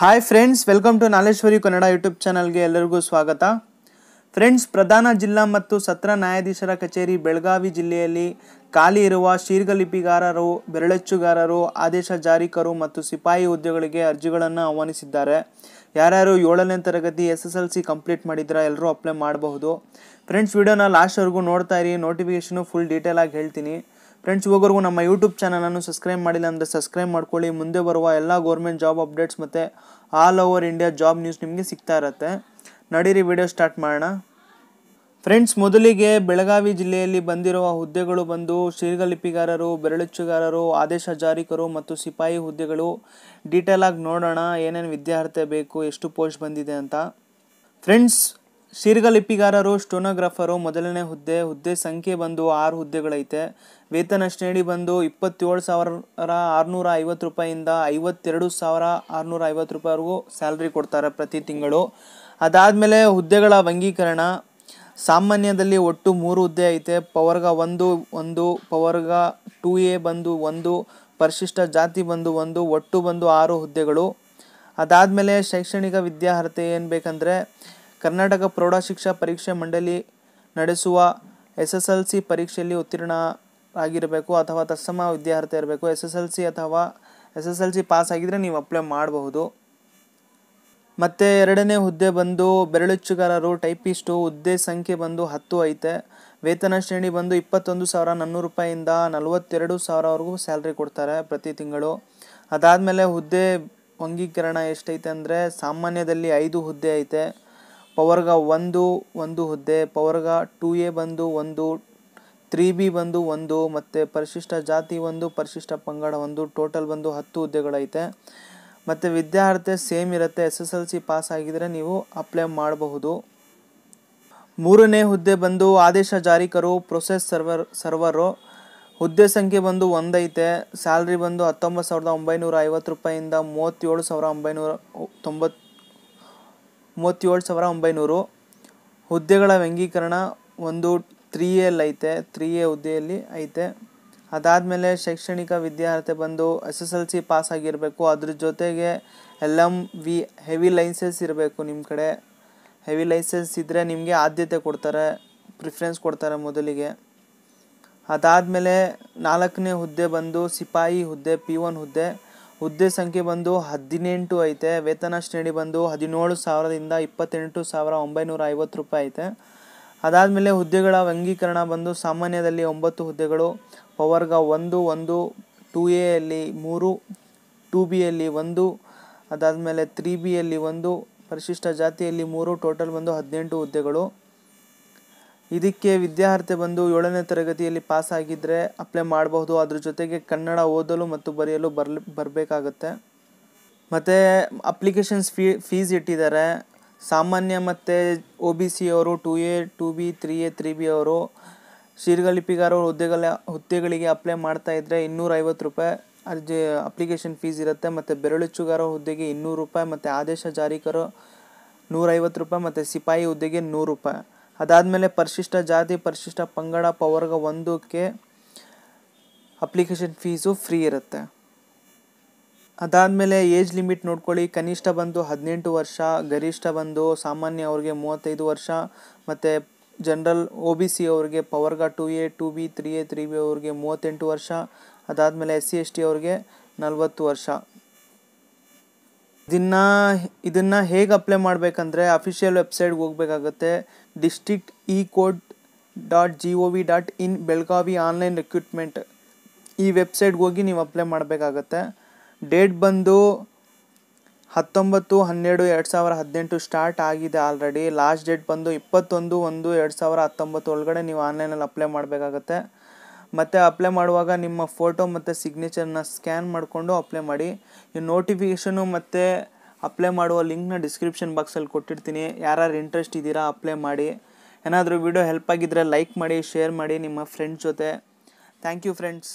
Hi friends welcome to Naleshwari Kannada YouTube ಚಾನಲ್ಗೆ ಎಲ್ಲರಿಗೂ ಸ್ವಾಗತ. ಫ್ರೆಂಡ್ಸ್ ಪ್ರಧಾನ ಜಿಲ್ಲಾ ಮತ್ತು ಸತ್ರ ನ್ಯಾಯಾಧೀಶರ ಕಚೇರಿ ಬೆಳಗಾವಿ ಜಿಲ್ಲೆಯಲ್ಲಿ ಖಾಲಿ ಇರುವ ಶೀರ್ಘಲಿಪಿಗಾರರು, ಬೆರಳಚ್ಚುಗಾರರು, ಆದೇಶ ಜಾರಿಕರು ಮತ್ತು ಸಿಪಾಯಿ ಹುದ್ದೆಗಳಿಗೆ ಅರ್ಜಿಗಳನ್ನು ಆಹ್ವಾನಿಸಿದ್ದಾರೆ. ಯಾರ್ಯಾರು ಏಳನೇ ತರಗತಿ S S L C complete ಮಾಡಿದ್ರೆ ಎಲ್ಲರೂ ಅಪ್ಲೈ ಮಾಡಬಹುದು ಫ್ರೆಂಡ್ಸ್ ವಿಡಿಯೋನ ಲಾಸ್ಟ್ವರೆಗೂ ನೋಡ್ತಾ ಇರಿ ನೋಟಿಫಿಕೇಶನು ಫುಲ್ ಡೀಟೇಲ್ ಆಗಿ ಹೇಳ್ತೀನಿ. ಫ್ರೆಂಡ್ಸ್ ಇವಾಗವರೆಗೂ ನಮ್ಮ ಯೂಟ್ಯೂಬ್ ಚಾನಲನ್ನು ಸಬ್ಸ್ಕ್ರೈಬ್ ಮಾಡಿಲ್ಲ ಅಂದರೆ ಸಬ್ಸ್ಕ್ರೈಬ್ ಮಾಡ್ಕೊಳ್ಳಿ. ಮುಂದೆ ಬರುವ ಎಲ್ಲ ಗೌರ್ಮೆಂಟ್ ಜಾಬ್ ಅಪ್ಡೇಟ್ಸ್ ಮತ್ತು all over India job news ನಿಮಗೆ ಸಿಗ್ತಾ ಇರುತ್ತೆ. ನಡೀರಿ ವಿಡಿಯೋ ಸ್ಟಾರ್ಟ್ ಮಾಡೋಣ. ಫ್ರೆಂಡ್ಸ್ ಮೊದಲಿಗೆ ಬೆಳಗಾವಿ ಜಿಲ್ಲೆಯಲ್ಲಿ ಬಂದಿರುವ ಹುದ್ದೆಗಳು ಬಂದು ಶೀರ್ಘಲಿಪಿಗಾರರು ಬೆರಳುಚ್ಚುಗಾರರು, ಆದೇಶ ಜಾರಿಕರು ಮತ್ತು ಸಿಪಾಯಿ ಹುದ್ದೆಗಳು ಡೀಟೇಲಾಗಿ ನೋಡೋಣ, ಏನೇನು ವಿದ್ಯಾರ್ಥಿ ಬೇಕು, ಎಷ್ಟು ಪೋಸ್ಟ್ ಬಂದಿದೆ ಅಂತ. ಫ್ರೆಂಡ್ಸ್ ಶೀರ್ಘಲಿಪಿಗಾರರು ಸ್ಟೋನೋಗ್ರಾಫರು, ಮೊದಲನೇ ಹುದ್ದೆ ಹುದ್ದೆ ಸಂಖ್ಯೆ ಬಂದು ಆರು ಹುದ್ದೆಗಳೈತೆ. ವೇತನ ಶ್ರೇಣಿ ಬಂದು ಇಪ್ಪತ್ತೇಳು ಸಾವಿರ ಆರುನೂರ ಐವತ್ತು ರೂಪಾಯಿಂದ ಐವತ್ತೆರಡು ಸಾವಿರ ಆರುನೂರ ಐವತ್ತು ರೂಪಾಯಿವರೆಗೂ ಸ್ಯಾಲ್ರಿ ಕೊಡ್ತಾರೆ ಪ್ರತಿ ತಿಂಗಳು. ಅದಾದಮೇಲೆ ಹುದ್ದೆಗಳ ವಂಗೀಕರಣ ಸಾಮಾನ್ಯದಲ್ಲಿ ಒಟ್ಟು ಮೂರು ಹುದ್ದೆ ಐತೆ. ಪವರ್ಗ ಒಂದು ಒಂದು, ಪವರ್ಗ ಟೂ ಎ ಬಂದು ಒಂದು, ಪರಿಶಿಷ್ಟ ಜಾತಿ ಬಂದು ಒಂದು, ಒಟ್ಟು ಬಂದು ಆರು ಹುದ್ದೆಗಳು. ಅದಾದಮೇಲೆ ಶೈಕ್ಷಣಿಕ ವಿದ್ಯಾರ್ಹತೆ ಏನು ಬೇಕಂದರೆ ಕರ್ನಾಟಕ ಪ್ರೌಢಶಿಕ್ಷಾ ಪರೀಕ್ಷೆ ಮಂಡಳಿ ನಡೆಸುವ ಎಸ್ ಎಸ್ ಎಲ್ ಸಿ ಪರೀಕ್ಷೆಯಲ್ಲಿ ಉತ್ತೀರ್ಣ ಆಗಿರಬೇಕು ಅಥವಾ ತತ್ಸಮ ವಿದ್ಯಾರ್ಥಿ ಇರಬೇಕು. ಎಸ್ ಎಸ್ ಎಲ್ ಸಿ ಅಥವಾ S S L C pass ಆಗಿದ್ರೆ ನೀವು ಅಪ್ಲೈ ಮಾಡಬಹುದು. ಮತ್ತು ಎರಡನೇ ಹುದ್ದೆ ಬಂದು ಬೆರಳುಚ್ಚುಗಾರರು ಟೈಪಿಸ್ಟು, ಹುದ್ದೆ ಸಂಖ್ಯೆ ಬಂದು ಹತ್ತು ಐತೆ. ವೇತನ ಶ್ರೇಣಿ ಬಂದು ಇಪ್ಪತ್ತೊಂದು ಸಾವಿರ ನಾನ್ನೂರು ರೂಪಾಯಿಂದ ನಲವತ್ತೆರಡು ಸಾವಿರವರೆಗೂ ಸ್ಯಾಲ್ರಿ ಕೊಡ್ತಾರೆ ಪ್ರತಿ ತಿಂಗಳು. ಅದಾದಮೇಲೆ ಹುದ್ದೆ ಅಂಗೀಕರಣ ಎಷ್ಟೈತೆ ಅಂದರೆ ಸಾಮಾನ್ಯದಲ್ಲಿ ಐದು ಹುದ್ದೆ ಐತೆ. ಪವರ್ಗ ಒಂದು ಒಂದು ಹುದ್ದೆ, ಪವರ್ಗ ಟೂ ಎ ಬಂದು ಒಂದು ತ್ರೀ ಬಿ ಬಂದು ಒಂದು, ಮತ್ತು ಪರಿಶಿಷ್ಟ ಜಾತಿ ಒಂದು, ಪರಿಶಿಷ್ಟ ಪಂಗಡ ಒಂದು, ಟೋಟಲ್ ಬಂದು ಹತ್ತು ಹುದ್ದೆಗಳೈತೆ. ಮತ್ತು ವಿದ್ಯಾರ್ಥಿ ಸೇಮ್ ಇರುತ್ತೆ S S L C pass ಆಗಿದರೆ ನೀವು ಅಪ್ಲೈ ಮಾಡಬಹುದು. ಮೂರನೇ ಹುದ್ದೆ ಬಂದು ಆದೇಶ ಜಾರಿಕರು, ಪ್ರೊಸೆಸ್ ಸರ್ವರ್ ಸರ್ವರು ಹುದ್ದೆ ಸಂಖ್ಯೆ ಬಂದು ಒಂದೈತೆ, ಸ್ಯಾಲ್ರಿ ಬಂದು ಹತ್ತೊಂಬತ್ತು ಸಾವಿರದ ಒಂಬೈನೂರ ಐವತ್ತು ರೂಪಾಯಿಂದ ಮೂವತ್ತೇಳು ಸಾವಿರ ಒಂಬೈನೂರ ತೊಂಬತ್ತು ಮೂವತ್ತೇಳು ಸಾವಿರ ಒಂಬೈನೂರು. ಹುದ್ದೆಗಳ ವ್ಯಂಗೀಕರಣ ಒಂದು ತ್ರೀ ಎಲ್ ಐತೆ ತ್ರೀ ಎ ಹುದ್ದೆಯಲ್ಲಿ ಐತೆ. ಅದಾದಮೇಲೆ ಶೈಕ್ಷಣಿಕ ವಿದ್ಯಾರ್ಹತೆ ಬಂದು S S L C pass ಆಗಿರಬೇಕು. ಅದ್ರ ಜೊತೆಗೆ L M V heavy licence ಇರಬೇಕು ನಿಮ್ಮ ಕಡೆ. ಹೆವಿ ಲೈಸೆನ್ಸ್ ಇದ್ದರೆ ನಿಮಗೆ ಆದ್ಯತೆ ಕೊಡ್ತಾರೆ, ಪ್ರಿಫರೆನ್ಸ್ ಕೊಡ್ತಾರೆ ಮೊದಲಿಗೆ. ಅದಾದಮೇಲೆ ನಾಲ್ಕನೇ ಹುದ್ದೆ ಬಂದು ಸಿಪಾಯಿ ಹುದ್ದೆ, ಪಿ ಒನ್ ಹುದ್ದೆ. ಹುದ್ದೆ ಸಂಖ್ಯೆ ಬಂದು ಹದಿನೆಂಟು ಐತೆ. ವೇತನ ಶ್ರೇಣಿ ಬಂದು ಹದಿನೇಳು ಸಾವಿರದಿಂದ ಇಪ್ಪತ್ತೆಂಟು ಸಾವಿರ ಒಂಬೈನೂರ ಐವತ್ತು ರೂಪಾಯಿ ಐತೆ. ಅದಾದಮೇಲೆ ಹುದ್ದೆಗಳ ಅಂಗೀಕರಣ ಬಂದು ಸಾಮಾನ್ಯದಲ್ಲಿ ಒಂಬತ್ತು ಹುದ್ದೆಗಳು, ಪವರ್ಗ ಒಂದು ಒಂದು, ಟೂ ಎಯಲ್ಲಿ ಮೂರು, ಟೂ ಬಿಯಲ್ಲಿ ಒಂದು, ಅದಾದಮೇಲೆ ತ್ರೀ ಬಿಯಲ್ಲಿ ಒಂದು, ಪರಿಶಿಷ್ಟ ಜಾತಿಯಲ್ಲಿ ಮೂರು, ಟೋಟಲ್ ಬಂದು ಹದಿನೆಂಟು ಹುದ್ದೆಗಳು. ಇದಕ್ಕೆ ವಿದ್ಯಾರ್ಥಿ ಬಂದು ಏಳನೇ ತರಗತಿಯಲ್ಲಿ ಪಾಸ್ ಆಗಿದ್ದರೆ ಅಪ್ಲೈ ಮಾಡಬಹುದು. ಅದ್ರ ಜೊತೆಗೆ ಕನ್ನಡ ಓದಲು ಮತ್ತು ಬರೆಯಲು ಬರ್ಲಿ, ಬರಬೇಕಾಗತ್ತೆ. ಮತ್ತು ಅಪ್ಲಿಕೇಶನ್ಸ್ ಫೀ ಫೀಸ್ ಇಟ್ಟಿದ್ದಾರೆ. ಸಾಮಾನ್ಯ ಮತ್ತು ಒ ಬಿ ಸಿ ಅವರು two A two B three A three B ಅವರು ಶೀರ್ಘಲಿಪಿಗಾರ ಹುದ್ದೆಗಳ, ಹುದ್ದೆಗಳಿಗೆ ಅಪ್ಲೈ ಮಾಡ್ತಾ ಇದ್ದರೆ ಇನ್ನೂರ ಐವತ್ತು ರೂಪಾಯಿ ಅರ್ಜಿ ಅಪ್ಲಿಕೇಶನ್ ಫೀಸ್ ಇರುತ್ತೆ. ಮತ್ತು ಬೆರಳುಚ್ಚುಗಾರ ಹುದ್ದೆಗೆ ಇನ್ನೂರು ರೂಪಾಯಿ, ಮತ್ತು ಆದೇಶ ಜಾರಿಕರು ನೂರೈವತ್ತು ರೂಪಾಯಿ, ಮತ್ತು ಸಿಪಾಯಿ ಹುದ್ದೆಗೆ ನೂರು ರೂಪಾಯಿ. ಅದಾದಮೇಲೆ ಪರಿಶಿಷ್ಟ ಜಾತಿ, ಪರಿಶಿಷ್ಟ ಪಂಗಡ, ಪವರ್ಗ ಒಂದಕ್ಕೆ ಅಪ್ಲಿಕೇಶನ್ ಫೀಸು ಫ್ರೀ ಇರುತ್ತೆ. ಅದಾದಮೇಲೆ ಏಜ್ ಲಿಮಿಟ್ ನೋಡ್ಕೊಳ್ಳಿ. ಕನಿಷ್ಠ ಬಂದು ಹದಿನೆಂಟು ವರ್ಷ, ಗರಿಷ್ಠ ಬಂದು ಸಾಮಾನ್ಯ ಅವ್ರಿಗೆ ಮೂವತ್ತೈದು ವರ್ಷ, ಮತ್ತು ಜನರಲ್ ಒ ಬಿ ಸಿ ಅವ್ರಿಗೆ ಪವರ್ಗ two A, two B, three A, three B ಅವ್ರಿಗೆ ಮೂವತ್ತೆಂಟು ವರ್ಷ, ಅದಾದಮೇಲೆ ಎಸ್ ಸಿ, ಎಸ್ ಟಿ ಅವ್ರಿಗೆ ನಲವತ್ತು ವರ್ಷ. ಇದನ್ನು ಇದನ್ನು ಹೇಗೆ ಅಪ್ಲೈ ಮಾಡಬೇಕಂದ್ರೆ ಅಫಿಷಿಯಲ್ ವೆಬ್ಸೈಟ್ಗೆ ಹೋಗಬೇಕಾಗುತ್ತೆ. District e code dot G O V dot in Belagavi online recruitment ಈ ವೆಬ್ಸೈಟ್ಗೆ ಹೋಗಿ ನೀವು ಅಪ್ಲೈ ಮಾಡಬೇಕಾಗತ್ತೆ. ಡೇಟ್ ಬಂದು ಹತ್ತೊಂಬತ್ತು, ಹನ್ನೆರಡು, ಎರಡು ಸಾವಿರ ಹದಿನೆಂಟು ಸ್ಟಾರ್ಟ್ ಆಗಿದೆ ಆಲ್ರೆಡಿ ಲಾಸ್ಟ್ ಡೇಟ್ ಬಂದು ಇಪ್ಪತ್ತೊಂದು, ಒಂದು, ಎರಡು ಸಾವಿರ ಹತ್ತೊಂಬತ್ತು ಒಳಗಡೆ ನೀವು ಆನ್ಲೈನಲ್ಲಿ ಅಪ್ಲೈ ಮಾಡಬೇಕಾಗತ್ತೆ. ಮತ್ತು ಅಪ್ಲೈ ಮಾಡುವಾಗ ನಿಮ್ಮ ಫೋಟೋ ಮತ್ತು ಸಿಗ್ನೇಚರ್ನ ಸ್ಕ್ಯಾನ್ ಮಾಡಿಕೊಂಡು ಅಪ್ಲೈ ಮಾಡಿ. ಈ ನೋಟಿಫಿಕೇಷನು ಮತ್ತು ಅಪ್ಲೈ ಮಾಡುವ ಲಿಂಕ್ನ ಡಿಸ್ಕ್ರಿಪ್ಷನ್ ಬಾಕ್ಸಲ್ಲಿ ಕೊಟ್ಟಿರ್ತೀನಿ. ಯಾರು ಇಂಟ್ರೆಸ್ಟ್ ಇದ್ದೀರಾ ಅಪ್ಲೈ ಮಾಡಿ. ಏನಾದರೂ ವಿಡಿಯೋ ಹೆಲ್ಪ್ ಆಗಿದ್ದರೆ ಲೈಕ್ ಮಾಡಿ ಶೇರ್ ಮಾಡಿ ನಿಮ್ಮ ಫ್ರೆಂಡ್ಸ್ ಜೊತೆ. Thank you friends